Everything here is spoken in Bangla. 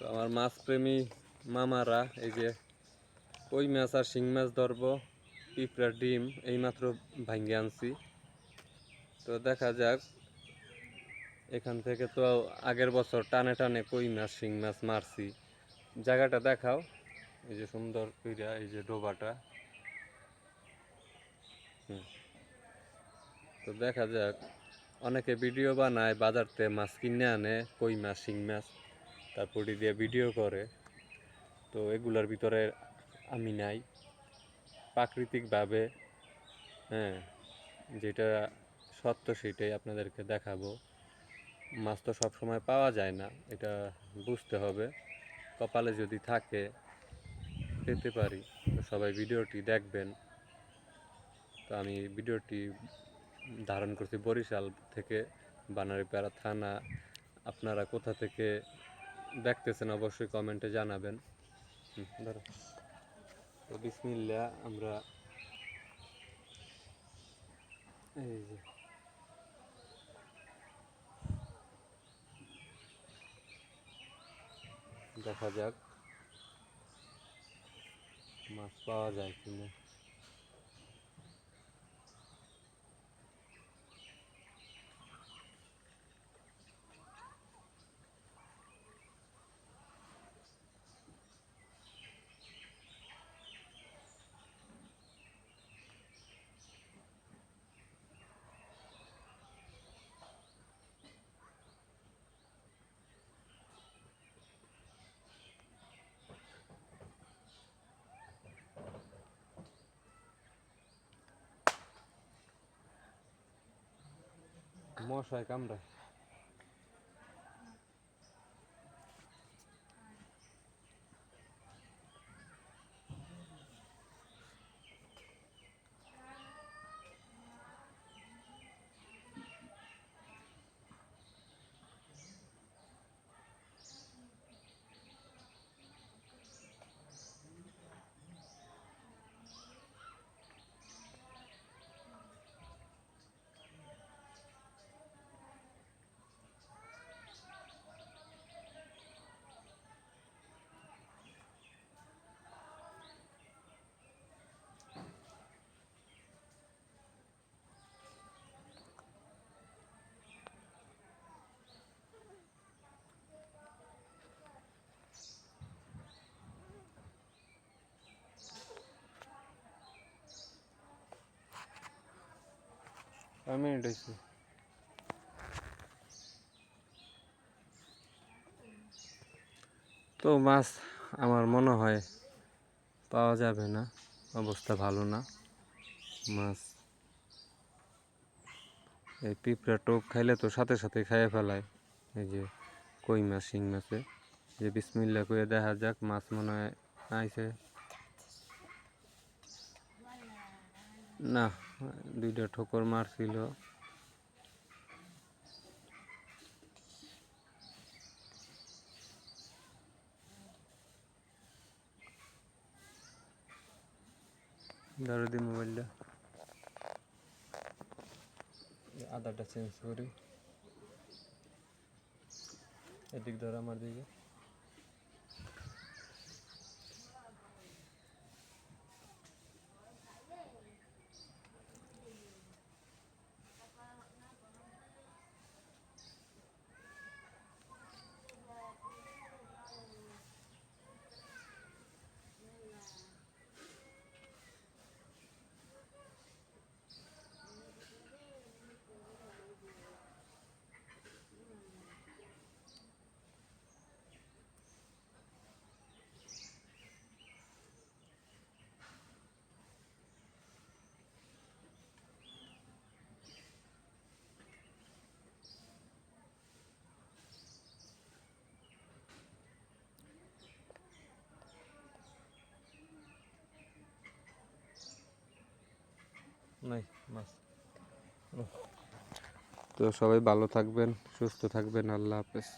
তো আমার মাছ প্রেমী মামারা, এই যে কই মাছ আর শিং মাছ ধরবো পিঁপড়ার ডিম, এইমাত্র ভাঙ্গে আনছি। তো দেখা যাক, এখান থেকে তো আগের বছর টানে টানে কই মাছ, শিং মাছ মারছি। জায়গাটা দেখাও, এই যে সুন্দর কইরা এই যে ডোবাটা। তো দেখা যাক, অনেকে ভিডিও বানায়, বাজারতে মাছ কিনে আনে, কই মাছ, শিং মাছ। তারপর দিয়ে ভিডিও করে। তো এগুলার ভিতরে আমি নাই। প্রাকৃতিকভাবে হ্যাঁ যেটা সত্য সেটাই আপনাদেরকে দেখাবো। মাছ তো সব সময় পাওয়া যায় না, এটা বুঝতে হবে। কপালে যদি থাকে, পেতে পারি। তো সবাই ভিডিওটি দেখবেন। তো আমি ভিডিওটি ধারণ করছি বরিশাল থেকে, বানারীপাড়া থানা। আপনারা কোথা থেকে দেখতেছেন, অবশ্যই কমেন্টে জানাবেন। ধরো। তো বিসমিল্লা আমরা এই যে দেখা যাক, মাছ পাওয়া যায় কিনা। মশায় কামড়ায় কয় মিনিট তো মাছ আমার মনে হয় পাওয়া যাবে না, অবস্থা ভালো না। মাছ এই পিঁপড়া টোপ খাইলে তো সাথে সাথে খাইয়ে ফেলায়। এই যে কই মাছ, শিং মাছে। যে বিসমিল্লা করে দেখা যাক, মাছ মনে হয় আইছে। না দুইটা ঠোকর মারছিল। ধরো দি মোবাইলটা। এই আদারটা চেঞ্জ করি। এদিক ধর আমার দিকে। নাই মাছ তো সবাই ভালো থাকবেন সুস্থ থাকবেন আল্লাহ হাফেজ।